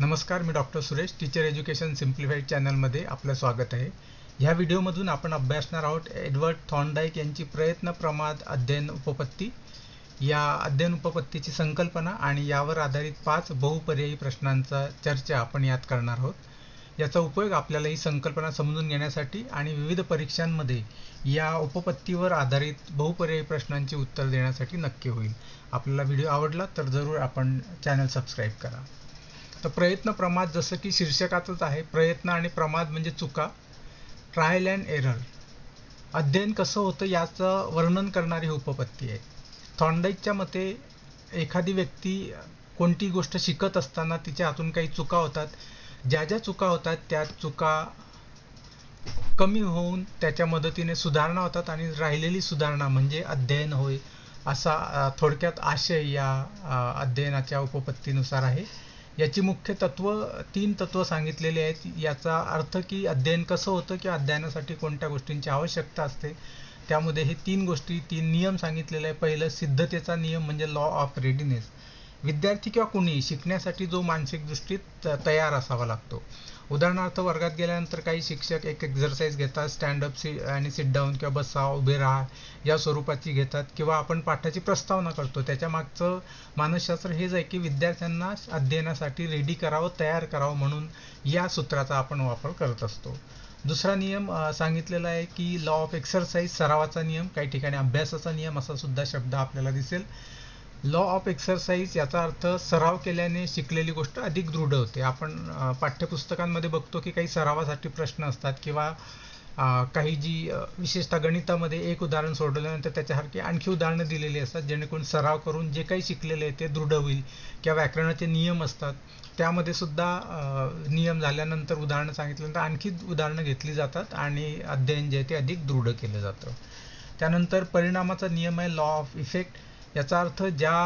नमस्कार मी doctor Suresh teacher education simplified चॅनलमध्ये आपलं स्वागत आहे. ह्या व्हिडिओमधून आपण अभ्यासणार आहोत एडवर्ड थॉर्नडाईक यांची प्रयत्न प्रमाद अध्ययन उपपत्ती. या अध्ययन उपपत्तीची संकल्पना आणि यावर आधारित पाच बहुपर्यायी प्रश्नांचा चर्चा आपण यात करणार आहोत. याचा उपयोग आपल्याला ही संकल्पना समजून घेण्यासाठी आणि विविध परीक्षांमध्ये या उपपत्तीवर आधारित बहुपर्यायी प्रश्नांची उत्तर देण्यासाठी नक्की होईल. आपल्याला व्हिडिओ आवडला तर जरूर आपण चॅनल सबस्क्राईब करा. तर प्रयत्न प्रमाद जसं की शीर्षकातच आहे प्रयत्न आणि प्रमाद म्हणजे चुका ट्रायल अँड एरर अध्ययन कसं होतं याचं वर्णन करणारी उपपत्ती आहे. थॉन्डाईकच्या मते एखादी व्यक्ती कोणती गोष्ट शिकत असताना तिच्या हातून काही चुका होतात. ज्या ज्या चुका होतात त्या चुका कमी होऊन त्याच्या मदतीने सुधारणा होतात आणि राहिलेली सुधारणा म्हणजे अध्ययन होय असा थोडक्यात आशय या अध्ययनाच्या उपपत्तीनुसार आहे. याची मुख्य तत्व तीन तत्व सांगितलेली आहेत. याचा अर्थ की अध्ययन कसं होतं किंवा अध्ययनासाठी कोणत्या गोष्टींची आवश्यकता असते त्यामध्ये हे तीन गोष्टी तीन नियम सांगितलेले आहे पहिलं सिद्धतेचा नियम म्हणजे लॉ ऑफ रेडीनेस विद्यार्थी किंवा कुणी शिकण्यासाठी जो मानसिक दृष्टीत तयार असावा लागतो. उदाहरणार्थ वर्गात गेल्यानंतर काही शिक्षक एक एक्झरसाईज घेतात स्टँडअप सी आणि सिट डाऊन किंवा बसा उभे राहा या स्वरूपाची घेतात किंवा आपण पाठाची प्रस्तावना करतो. त्याच्या मागचं मानसशास्त्र हेच आहे की विद्यार्थ्यांना अध्ययनासाठी रेडी करावं तयार करावं म्हणून या सूत्राचा आपण वापर करत असतो. दुसरा नियम सांगितलेला आहे की लॉ ऑफ एक्सरसाइज सरावाचा नियम. काही ठिकाणी अभ्यासाचा नियम असा सुद्धा शब्द आपल्याला दिसेल. लॉ ऑफ एक्सरसाइज याचा अर्थ सराव केल्याने शिकलेली गोष्ट अधिक दृढ होते. आपण पाठ्यपुस्तकांमध्ये बघतो की काही सरावासाठी प्रश्न असतात किंवा काही जी विशेषतः गणितामध्ये एक उदाहरण सोडवल्यानंतर त्याच्यासारखी आणखी उदाहरणं दिलेली असतात जेणेकरून सराव करून जे काही शिकलेले आहे ते दृढ होईल किंवा व्याकरणाचे नियम असतात. त्यामध्ये सुद्धा नियम झाल्यानंतर उदाहरणं सांगितल्यानंतर आणखी उदाहरणं घेतली जातात आणि अध्ययन जे आहे ते अधिक दृढ केलं जातं. त्यानंतर परिणामाचा नियम आहे लॉ ऑफ इफेक्ट याचा अर्थ ज्या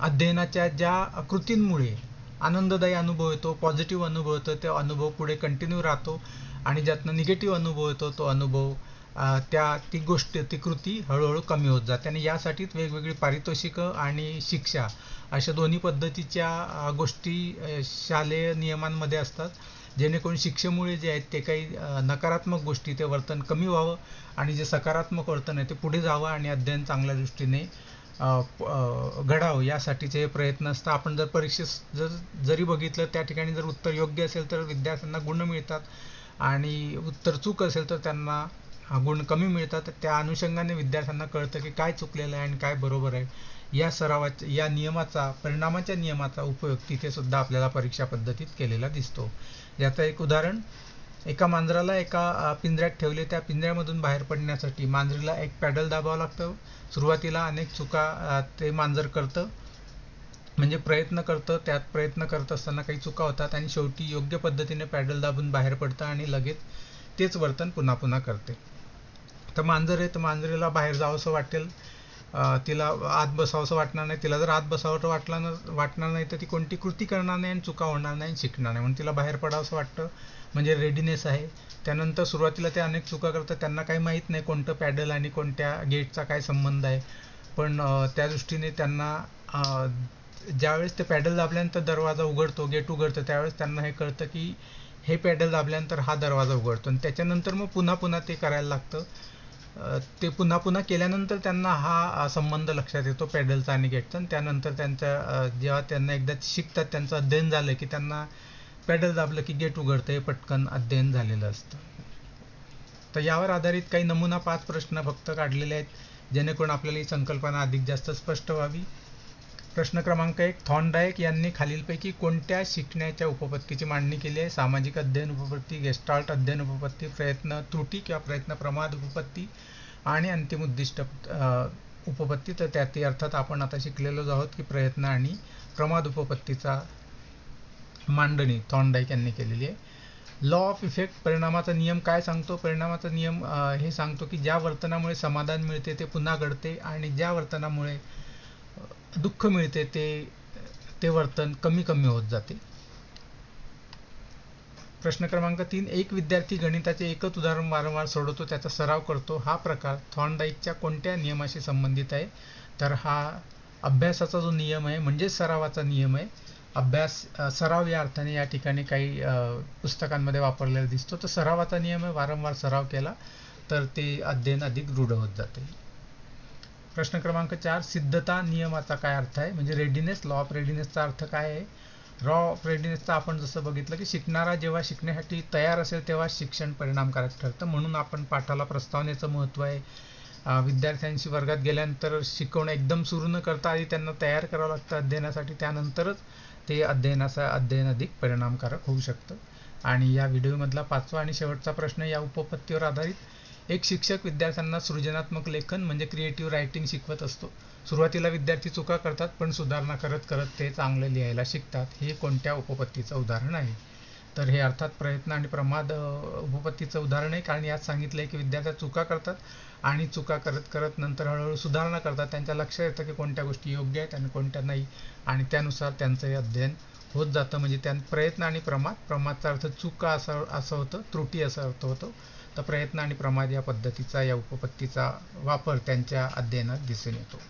अध्ययनाच्या ज्या कृतींमुळे आनंददायी अनुभव येतो पॉझिटिव्ह अनुभव येतो तो अनुभव पुढे कंटिन्यू राहतो आणि ज्यातनं निगेटिव्ह अनुभव येतो तो अनुभव त्या ती गोष्ट ती कृती हळूहळू कमी होत जाते आणि यासाठीच वेगवेगळी पारितोषिकं आणि शिक्षा अशा दोन्ही पद्धतीच्या गोष्टी शालेय नियमांमध्ये असतात. जेणेकरून शिक्षेमुळे जे आहेत ते काही नकारात्मक गोष्टी ते वर्तन कमी व्हावं आणि जे सकारात्मक वर्तन आहे ते पुढे जावं आणि अध्ययन चांगल्या दृष्टीने प- घडावं. यासाठीचे हे प्रयत्न असतात. आपण जर परीक्षेस जर जरी बघितलं त्या ठिकाणी जर उत्तर योग्य असेल तर विद्यार्थ्यांना गुण मिळतात आणि उत्तर चूक असेल तर त्यांना गुण कमी मिळतात त्या अनुषंगाने विद्यार्थ्यांना कळतं की काय चुकलेलं आहे आणि काय बरोबर आहे. या सरावाच्या या नियमाचा परिणामाच्या नियमाचा उपयोग तिथे सुद्धा आपल्याला परीक्षा पद्धतीत केलेला दिसतो. याचं एक उदाहरण एका मांजराला एका पिंजऱ्यात ठेवले त्या पिंजऱ्यामधून बाहेर पडण्यासाठी मांजरीला एक पॅडल दाबावं लागतं. सुरुवातीला अनेक चुका ते मांजर करतं म्हणजे प्रयत्न करतं त्यात प्रयत्न करत असताना काही चुका होतात आणि शेवटी योग्य पद्धतीने पॅडल दाबून बाहेर पडतं आणि लगेच तेच वर्तन पुन्हा पुन्हा करते. तर मांजर आहे तर मांजरीला बाहेर जावंसं वाटेल. तिला आत बसावंसं वाटणार नाही. तिला जर आत बसावं वाटला न वाटणार नाही तर ती कोणती कृती करणार नाही आणि चुका होणार नाही आणि शिकणार नाही. म्हणून तिला बाहेर पडावंसं वाटतं. म्हणजे रेडीनेस आहे. त्यानंतर सुरुवातीला ते अनेक चुका करतात. त्यांना काही माहीत नाही कोणतं पॅडल आणि कोणत्या गेटचा काय संबंध आहे. पण त्या दृष्टीने त्यांना ज्यावेळेस ते पॅडल दाबल्यानंतर दरवाजा उघडतो गेट उघडतं त्यावेळेस त्यांना हे कळतं की हे पॅडल दाबल्यानंतर हा दरवाजा उघडतो. आणि त्याच्यानंतर मग पुन्हा पुन्हा ते करायला लागतं. ते पुन्हा पुन्हा केल्यानंतर त्यांना हा संबंध लक्षात येतो पॅडलचा आणि गेटचा. त्यानंतर त्यांच्या जेव्हा त्यांना एकदा शिकतात त्यांचं अध्ययन झालं की त्यांना पॅडल दाबलं की गेट उघडतं हे पटकन अध्ययन झालेलं असतं. तर यावर आधारित काही नमुना पाच प्रश्न फक्त काढलेले आहेत जेणेकरून आपल्याला ही संकल्पना अधिक जास्त स्पष्ट व्हावी. प्रश्न क्रमांक एक थॉनडायक यांनी खालीलपैकी कोणत्या शिकण्याच्या उपपत्तीची मांडणी केली आहे? सामाजिक अध्ययन उपपत्ती गेस्टाल्ट अध्ययन उपपत्ती प्रयत्न त्रुटी किंवा प्रयत्न प्रमाद उपपत्ती आणि अंतिम उद्दिष्ट उपपत्ती. तर त्यात अर्थात आपण आता शिकलेलोच आहोत की प्रयत्न आणि प्रमाद उपपत्तीचा मांडणी थॉनडाईक यांनी केलेली आहे. लॉ ऑफ इफेक्ट परिणामाचा नियम काय सांगतो? परिणामाचा नियम हे सांगतो की ज्या वर्तनामुळे समाधान मिळते ते पुन्हा घडते आणि ज्या वर्तनामुळे दुःख मिळते ते ते वर्तन कमी कमी होत जाते. प्रश्न क्रमांक तीन एक विद्यार्थी गणिताचे एकच उदाहरण वारंवार सोडवतो त्याचा सराव करतो. हा प्रकार थॉर्नडाईकच्या कोणत्या नियमाशी संबंधित आहे? तर हा अभ्यासाचा जो नियम आहे म्हणजेच सरावाचा नियम आहे अभ्यास सराव या अर्थाने या ठिकाणी काही पुस्तकांमध्ये वापरलेला दिसतो. तर सरावाचा नियम आहे वारंवार सराव केला तर ते अध्ययन अधिक दृढ होत जाते. प्रश्न क्रमांक चार सिद्धता नियमाचा काय अर्थ आहे? म्हणजे रेडिनेस लॉ ऑफ रेडिनेसचा अर्थ काय आहे? रॉ ऑफ रेडिनेसचा आपण जसं बघितलं की शिकणारा जेव्हा शिकण्यासाठी तयार असेल तेव्हा शिक्षण परिणामकारक ठरतं. म्हणून आपण पाठाला प्रस्तावनेचं महत्त्व आहे. विद्यार्थ्यांशी वर्गात गेल्यानंतर शिकवणं एकदम सुरू न करता आधी त्यांना तयार करावं लागतं अध्ययनासाठी. त्यानंतरच ते अध्ययनाचा अध्ययन अधिक परिणामकारक होऊ शकतं. आणि या व्हिडिओमधला पाचवा आणि शेवटचा प्रश्न या उपपत्तीवर आधारित एक शिक्षक विद्यार्थ्यांना सृजनात्मक लेखन म्हणजे क्रिएटिव्ह रायटिंग शिकवत असतो. सुरुवातीला विद्यार्थी चुका करतात पण सुधारणा करत करत ते चांगलं लिहायला शिकतात. हे कोणत्या उपपत्तीचं उदाहरण आहे? तर हे अर्थात प्रयत्न आणि प्रमाद उपपत्तीचं उदाहरण आहे. कारण यात सांगितलंय की विद्यार्थ्या चुका करतात आणि चुका करत करत नंतर हळूहळू सुधारणा करतात. त्यांच्या लक्षात येतं की कोणत्या गोष्टी योग्य आहेत आणि कोणत्या नाही. आणि त्यानुसार त्यांचं हे अध्ययन होत जातं. म्हणजे त्या प्रयत्न आणि प्रमाद प्रमादचा अर्थ चुका असं असं होतं त्रुटी असं अर्थ होतो. तर प्रयत्न आणि प्रमाद या पद्धतीचा या उपपत्तीचा वापर त्यांच्या अध्ययनात दिसून येतो.